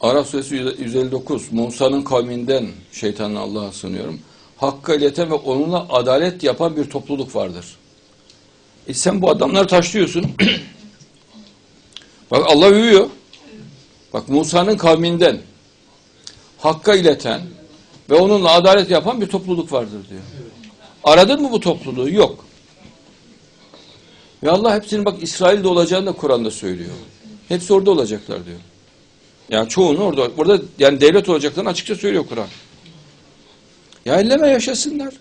Araf suresi 159 Musa'nın kavminden şeytanın Allah'a sığınıyorum. Hakka ileten ve onunla adalet yapan bir topluluk vardır. E sen bu adamları taşlıyorsun. Bak Allah övüyor. Bak Musa'nın kavminden Hakka ileten ve onunla adalet yapan bir topluluk vardır diyor. Aradın mı bu topluluğu? Yok. Ve Allah hepsinin bak İsrail'de olacağını da Kur'an'da söylüyor. Hepsi orada olacaklar diyor. Yani çoğunu orada. Burada yani devlet olacaklarını açıkça söylüyor Kur'an. Ya elleme yaşasınlar.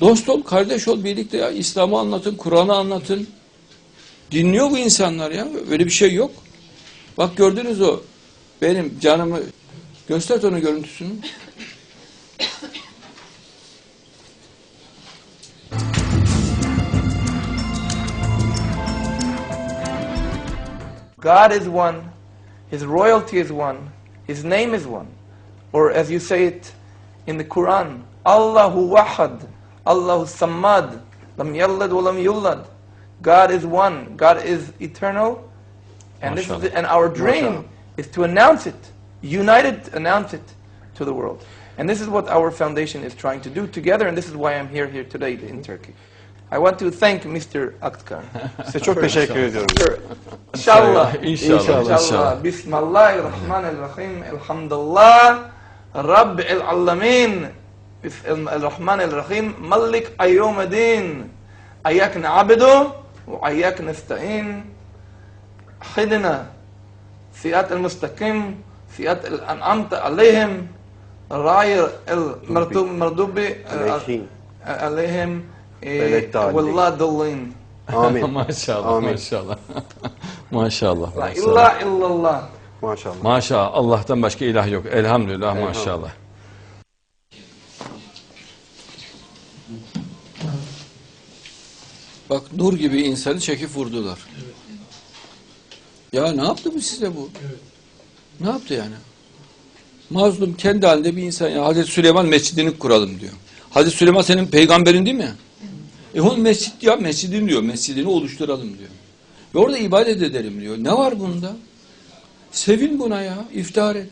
Dost ol, kardeş ol, birlikte ya. İslam'ı anlatın, Kur'an'ı anlatın. Dinliyor bu insanlar ya. Öyle bir şey yok. Bak gördünüz o. Benim canımı göster onun görüntüsünü. God is one, His royalty is one, His name is one. Or as you say it in the Quran, Allahu Wahad, Allahu Samad, Lam Yallad wa Lam Yullad. God is one, God is eternal, and, this is the, and our dream is to announce it, united announce it to the world. And this is what our foundation is trying to do together, and this is why I'm here here today in Turkey. I want to thank Mr. Aktkar. Size çok teşekkür ediyorum. İnşallah. İnşallah. İnşallah. Bismillahirrahmanirrahim. Elhamdülillah. Rabbil alamin. Bismillahirrahmanirrahim. Malik ayyumedin. Ayyak na'abudu ve ayyak nesta'in. خذنا صراط المستقيم صراط الأنعمت عليهم غير المغضوب المغضوب Aleyhin. Melek dahil değil. Amin. maşallah, Amin. maşallah. maşallah. La maşallah. illa illallah. Maşallah. Maşallah. Allah'tan başka ilah yok. Elhamdülillah, Elhamdülillah. maşallah. Bak nur gibi insanı çekip vurdular. Evet. Ya ne yaptı bu size bu? Evet. Ne yaptı yani? Mazlum kendi halinde bir insan ya. Hazreti Süleyman mescidini kuralım diyor. Hazreti Süleyman senin peygamberin değil mi? E onun mescid ya mescidini diyor. Mescidini oluşturalım diyor. Ve orada ibadet edelim diyor. Ne var bunda? Sevin buna ya, iftihar et.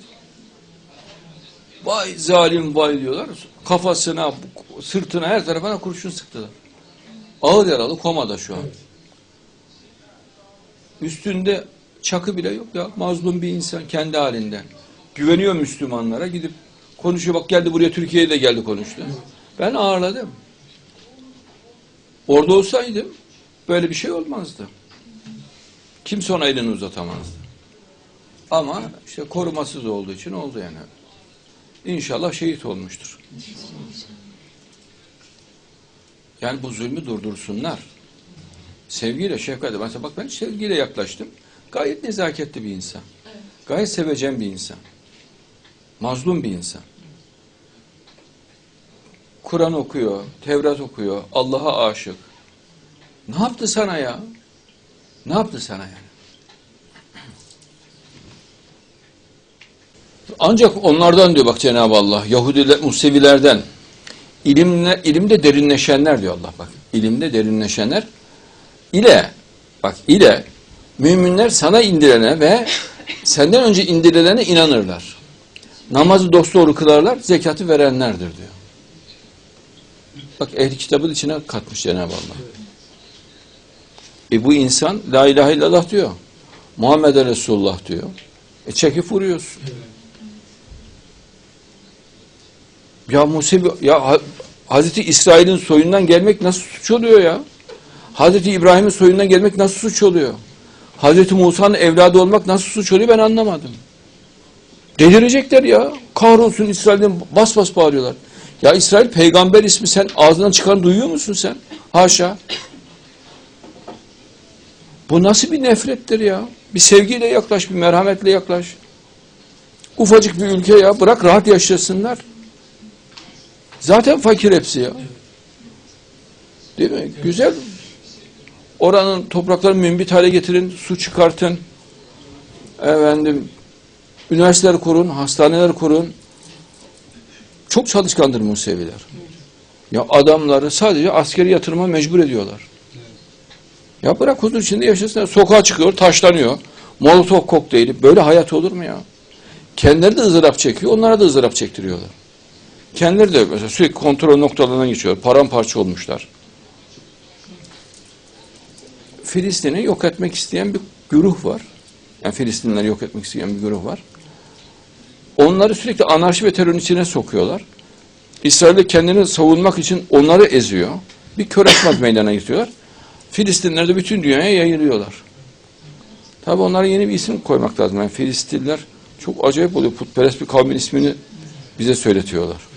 Vay zalim vay diyorlar. Kafasına, sırtına, her tarafına kurşun sıktılar. Ağır yaralı komada şu an. Üstünde çakı bile yok ya. Mazlum bir insan kendi halinden. Güveniyor Müslümanlara gidip konuşuyor. Bak geldi buraya Türkiye'ye de geldi konuştu. Ben ağırladım. Orada olsaydım böyle bir şey olmazdı. Kimse ona elini uzatamazdı. Ama işte korumasız olduğu için oldu yani. İnşallah şehit olmuştur. Yani bu zulmü durdursunlar. Sevgiyle, şefkatle. Mesela bak ben sevgiyle yaklaştım. Gayet nezaketli bir insan. Gayet sevecen bir insan. Mazlum bir insan. Kur'an okuyor, Tevrat okuyor, Allah'a aşık. Ne yaptı sana ya? Ne yaptı sana yani? Ancak onlardan diyor bak Cenab-ı Allah, Yahudiler, Musevilerden, ilimle, ilimde derinleşenler diyor Allah bak. İlimde derinleşenler ile, bak ile müminler sana indirene ve senden önce indirilene inanırlar. Namazı dosdoğru kılarlar, zekatı verenlerdir diyor. Bak ehli kitabın içine katmış Cenab-ı Allah. E bu insan la ilahe illallah diyor. Muhammed Resulullah diyor. E çekip vuruyorsun. Ya Musevi, ya Ha- Hazreti İsrail'in soyundan gelmek nasıl suç oluyor ya? Hazreti İbrahim'in soyundan gelmek nasıl suç oluyor? Hazreti Musa'nın evladı olmak nasıl suç oluyor ben anlamadım. Delirecekler ya. Kahrolsun İsrail'den bas bas bağırıyorlar. Ya İsrail peygamber ismi sen ağzından çıkan duyuyor musun sen? Haşa. Bu nasıl bir nefrettir ya? Bir sevgiyle yaklaş, bir merhametle yaklaş. Ufacık bir ülke ya. Bırak rahat yaşasınlar. Zaten fakir hepsi ya. Değil mi? Güzel. Oranın topraklarını mümbit hale getirin, su çıkartın. Efendim, üniversiteler kurun, hastaneler kurun. Çok çalışkandır Museviler. Ya adamları sadece askeri yatırıma mecbur ediyorlar. Ya bırak huzur içinde yaşasın. Sokağa çıkıyor, taşlanıyor. Molotov kokteyli. Böyle hayat olur mu ya? Kendileri de ızdırap çekiyor, onlara da ızdırap çektiriyorlar. Kendileri de mesela sürekli kontrol noktalarından geçiyor. Paramparça olmuşlar. Filistin'i yok etmek isteyen bir güruh var. Yani Filistinlileri yok etmek isteyen bir güruh var. Onları sürekli anarşi ve terörün içine sokuyorlar. İsrail'de kendini savunmak için onları eziyor. Bir kör etmez meydana getiriyorlar. Filistinleri de bütün dünyaya yayılıyorlar. Tabi onlara yeni bir isim koymak lazım. Yani Filistinliler çok acayip oluyor. Putperest bir kavmin ismini bize söyletiyorlar.